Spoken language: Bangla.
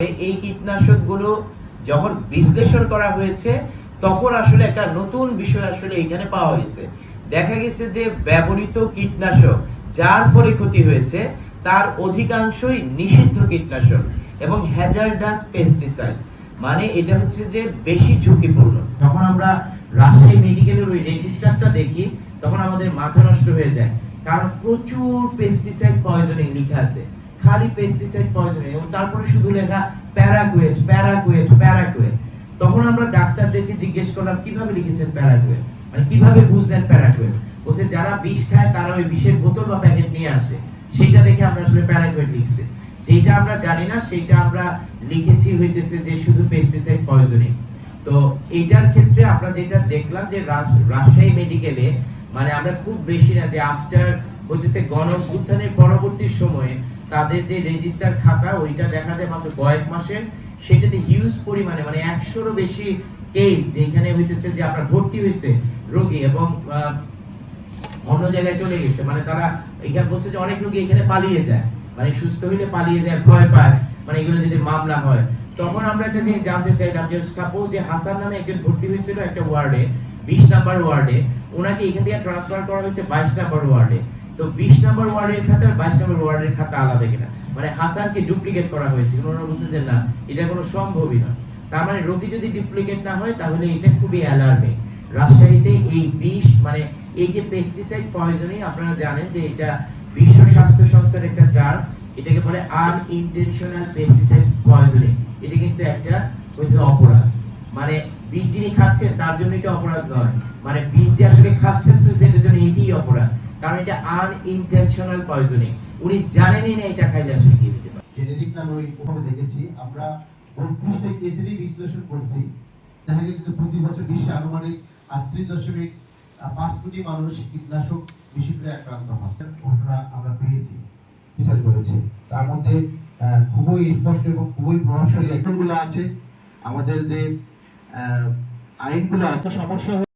এই কীটনাশকগুলো যখন বিশ্লেষণ করা হয়েছে, তখন আসলে একটা নতুন বিষয় আসলে এখানে পাওয়া হয়েছে দেখা গেছে যে ব্যবহৃত কীটনাশক, যার ফলে ক্ষতি হয়েছে, তার অধিকাংশই নিষিদ্ধ কীটনাশক এবং হ্যাজার্ডাস পেস্টিসাইড মানে এটা হচ্ছে যে বেশি ঝুঁকিপূর্ণ। যখন আমরা রাজশাহী মেডিকেলের ওই রেজিস্টারটা দেখি, তখন আমাদের মাথা নষ্ট হয়ে যায়। কারণ প্রচুর পেস্টিসাইড পয়জনিং লেখা আছে। খালি পেস্টিসাইড পয়জনিং এবং তারপরে শুধু লেখা প্যারাকুয়েট প্যারাকুয়েট প্যারাকুয়েট তখন আমরা ডাক্তারদেরকে জিজ্ঞেস করলাম, কীভাবে লিখেছেন প্যারাকুয়েট মানে কীভাবে বুঝলেন প্যারাকুয়েট বলছে, যারা বিষ খায়, তারা ওই বিষের বোতল বা প্যাকেট নিয়ে আসে। সেটা দেখে আমরা আসলে প্যারাগুয়েট লিখছি। যেটা আমরা জানি না সেটা আমরা লিখেছি হইতেছে যে শুধু পেস্টিসাইড পয়জনিং তো এইটার ক্ষেত্রে আমরা যেটা দেখলাম যে রাজ- রাজশাহী মেডিকেলে মানে আমরা খুব বেশি না যে আফটার হইতেছে গণ উত্থানের পরবর্তী সময়ে তাদের যে রেজিস্টার খাতা, ওইটা দেখা যায় মাত্র কয়েক মাসের। সেটাতে হিউজ পরিমাণে মানে একশোরও বেশি কেস যেখানে হইতেছে যে আপনার ভর্তি হয়েছে রোগী এবং অন্য জায়গায় চলে গেছে। মানে তারা এখানে বলছে যে অনেক রোগী এখানে পালিয়ে যায়। মানে সুস্থ হইলে পালিয়ে যায়, ভয় পায়। মানে এগুলো যদি মামলা হয়, তখন আমরা একটা জিনিস জানতে চাইলাম যে সাপোজ যে হাসান নামে একজন ভর্তি হয়েছিল একটা ওয়ার্ডে বিশ নাম্বার ওয়ার্ডে ওনাকে এখান থেকে ট্রান্সফার করা হয়েছে বাইশ নাম্বার ওয়ার্ডে তো বিশ নাম্বার ওয়ার্ডের খাতা আর বাইশ নম্বর ওয়ার্ডের খাতা আলাদা কিনা? মানে হাসানকে ডুপ্লিকেট করা হয়েছে ওনারা বলছেন যে না, এটা কোনো সম্ভবই না তার মানে রোগী যদি ডুপ্লিকেট না হয়, তাহলে এটা খুবই অ্যালার্মিং রাজশাহীতে এই বিষ মানে এই যে পেস্টিসাইড পয়জনিং আপনারা জানেন যে এটা বিশ্ব স্বাস্থ্য সংস্থার একটা টার্ম এটাকে বলে আনইনটেনশনাল পেস্টিসাইড পয়জনিং এটা কিন্তু একটা হচ্ছে অপরাধ। মানে বিষ যিনি খাচ্ছেন তার জন্য এটা অপরাধ নয়। মানে বিষ যে আসলে খাচ্ছেন সেটার জন্য এটাই অপরাধ। কারণ এটা আনইনটেনশনাল পয়জনিং উনি জানেনই না এটা খাইলে আসলে কি দিতে পারে। জেনেটিক নামে ওই ওভাবে দেখেছি আমরা বত্রিশটা কেসেরই বিশ্লেষণ করছি। দেখা গেছে যে প্রতি বছর বিশ্বে আনুমানিক আটত্রিশ দশমিক পাঁচ কোটি মানুষ কীটনাশক বিষয়ে আক্রান্ত হয়। ঘটনা আমরা পেয়েছি বিচার করেছে। তার মধ্যে আহ, খুবই স্পষ্ট এবং খুবই প্রভাবশালী একগুলো আছে। আমাদের যে আহ, আইনগুলো আছে সমস্যা